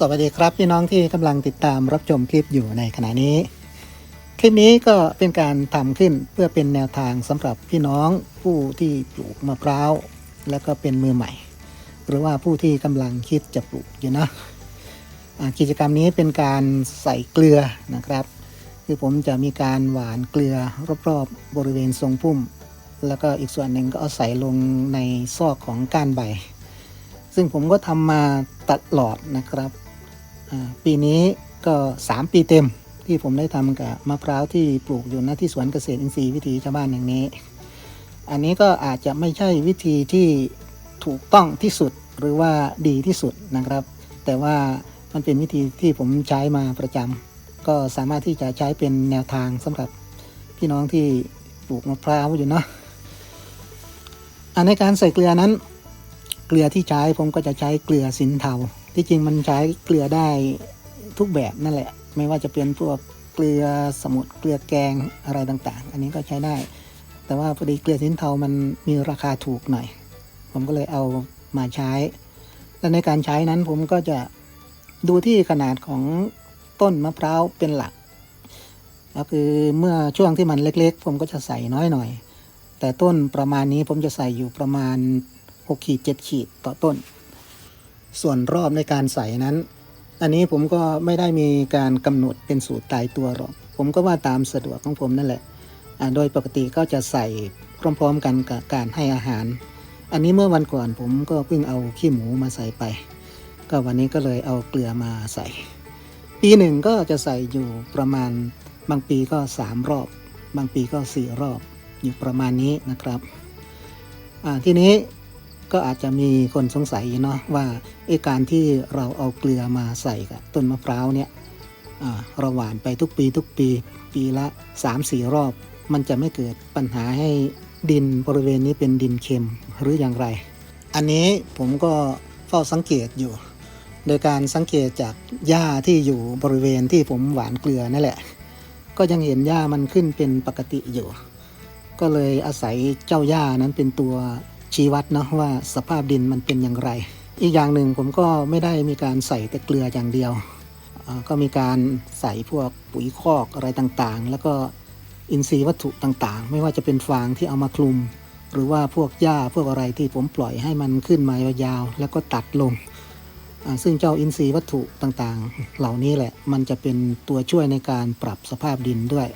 สวัสดีครับพี่น้องที่กำลังติดตามรับชมคลิปอยู่ในขณะนี้ คลิปนี้ก็เป็นการทำขึ้นเพื่อเป็นแนวทางสำหรับพี่น้องผู้ที่ปลูกมะพร้าว และก็เป็นมือใหม่ หรือว่าผู้ที่กำลังคิดจะปลูกอยู่นะกิจกรรมนี้เป็นการใส่เกลือนะครับ คือผมจะมีการหวานเกลือรอบๆบริเวณทรงพุ่ม แล้วก็อีกส่วนหนึ่งก็เอาใส่ลงในซอกของก้านใบ ซึ่งผมก็ทำมาตลอดนะครับ ปีนี้ก็ 3 ปีเต็มที่ผมได้ทำกับมะพร้าวที่ปลูกอยู่ณที่สวนเกษตรอินทรีย์วิถีชาวบ้านอย่างนี้ อันนี้ก็อาจจะไม่ใช่วิธีที่ถูกต้องที่สุดหรือว่าดีที่สุดนะครับ แต่ว่ามันเป็นวิธีที่ผมใช้มาประจำก็สามารถที่จะใช้เป็นแนวทางสำหรับพี่น้องที่ปลูกมะพร้าวอยู่เนาะอันในการใส่เกลือนั้น เกลือที่ใช้ผมก็จะใช้เกลือสินเทา ที่จริงมันใช้เกลือได้ทุกแบบนั่นแหละ ไม่ว่าจะเป็นพวกเกลือสมุนเกลือแกงอะไรต่างๆ อันนี้ก็ใช้ได้ แต่ว่าพอดีเกลือสินเทามันมีราคาถูกหน่อย ผมก็เลยเอามาใช้ และในการใช้นั้นผมก็จะดูที่ขนาดของต้นมะพร้าวเป็นหลัก ก็คือเมื่อช่วงที่มันเล็ก ๆ ผมก็จะใส่น้อยหน่อย แต่ต้นประมาณนี้ผมจะใส่อยู่ประมาณ 6 ขีด 7 ขีดต่อต้น ส่วนรอบในการใส่นั้น อันนี้ผมก็ไม่ได้มีการกำหนดเป็นสูตรตายตัวหรอก ผมก็ว่าตามสะดวกของผมนั่นแหละอ่าโดยปกติก็จะใส่พร้อมๆกันกับการให้อาหาร อันนี้เมื่อวันก่อนผมก็เพิ่งเอาขี้หมูมาใส่ไป ก็วันนี้ก็เลยเอาเกลือมาใส่ ปีหนึ่งก็จะใส่อยู่ประมาณบางปีก็สามรอบ บางปีก็สี่รอบ อยู่ประมาณนี้นะครับอ่าทีนี้ ก็อาจจะมีคนสงสัยเนาะว่าไอ้การที่เราเอาเกลือมาใส่กับต้นมะพร้าวเนี่ยเราหว่านไปทุกปีทุกปี ปีละ 3-4 รอบ มันจะไม่เกิดปัญหาให้ดินบริเวณนี้เป็นดินเค็มหรืออย่างไร อันนี้ผมก็เฝ้าสังเกตอยู่ โดยการสังเกตจากหญ้าที่อยู่บริเวณที่ผมหวานเกลือนั่นแหละ ก็ยังเห็นหญ้ามันขึ้นเป็นปกติอยู่ ก็เลยอาศัยเจ้าหญ้านั้นเป็นตัว ชี้วัดเนาะว่าสภาพดินมันเป็นอย่างไร อีกอย่างหนึ่งผมก็ไม่ได้มีการใส่แต่เกลืออย่างเดียว ก็มีการใส่พวกปุ๋ยคอกอะไรต่างๆ แล้วก็อินทรีย์วัตถุต่างๆ ไม่ว่าจะเป็นฟางที่เอามาคลุม หรือว่าพวกหญ้าพวกอะไรที่ผมปล่อยให้มันขึ้นมายาวๆแล้วก็ตัดลง ซึ่งเจ้าอินทรีย์วัตถุต่างๆ เหล่านี้แหละมันจะเป็นตัวช่วยในการปรับสภาพดินด้วย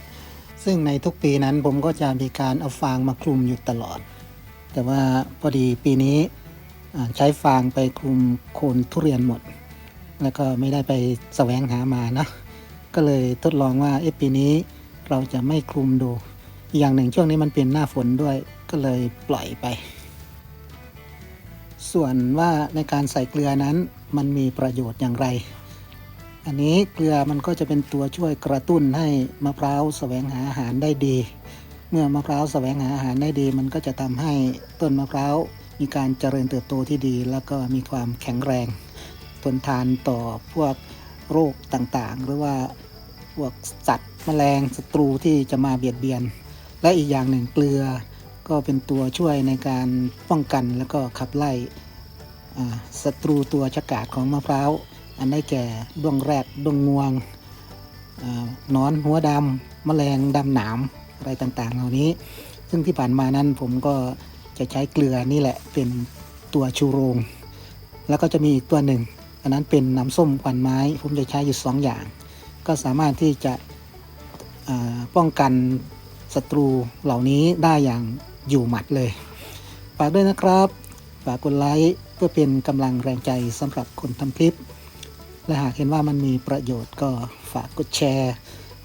ซึ่งในทุกปีนั้นผมก็จะมีการเอาฟางมาคลุมอยู่ตลอด แต่ว่าพอดีปีนี้ใช้ฟางไปคลุมโคนทุเรียนหมด แล้วก็ไม่ได้ไปแสวงหามานะก็เลยทดลองว่าเอะปีนี้เราจะไม่คลุมดูอีกอย่างหนึ่งช่วงนี้มันเป็นหน้าฝนด้วยก็เลยปล่อยไป ส่วนว่าในการใส่เกลือนั้นมันมีประโยชน์อย่างไร อันนี้เกลือมันก็จะเป็นตัวช่วยกระตุ้นให้มะพร้าวแสวงหาอาหารได้ดี เมื่อมะพร้าวแสวงหาอาหารได้ดี มันก็จะทำให้ต้นมะพร้าวมีการเจริญเติบโตที่ดี แล้วก็มีความแข็งแรง ทนทานต่อพวกโรคต่างๆ หรือว่าพวกสัตว์แมลงศัตรูที่จะมาเบียดเบียน และอีกอย่างหนึ่งเกลือ ก็เป็นตัวช่วยในการป้องกันแล้วก็ขับไล่ศัตรูตัวฉกาจของมะพร้าว อันได้แก่ดวงแรดดวงงวงนอนหัวดำแมลงดำหนาม อะไรต่างๆ เหล่านี้ ซึ่งที่ผ่านมานั้นผมก็จะใช้เกลือนี่แหละเป็นตัวชูโรง แล้วก็จะมีอีกตัวหนึ่ง อันนั้นเป็นน้ำส้มควันไม้ ผมจะใช้อยู่สองอย่าง ก็สามารถที่จะป้องกันศัตรูเหล่านี้ได้อย่างอยู่หมัดเลยฝากด้วยนะครับฝากกดไลค์เพื่อเป็นกำลังแรงใจสำหรับคนทำคลิป และหากเห็นว่ามันมีประโยชน์ก็ฝากกดแชร์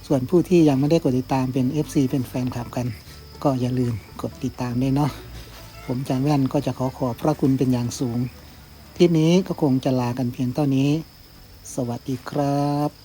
ส่วนผู้ที่ยังไม่ได้กดติดตามเป็น FC เป็นแฟนคลับกัน ก็อย่าลืมกดติดตามด้วยเนาะผมจานแว่นก็จะขอขอบพระคุณเป็นอย่างสูง คลิปนี้ก็คงจะลากันเพียงเท่านี้ สวัสดีครับ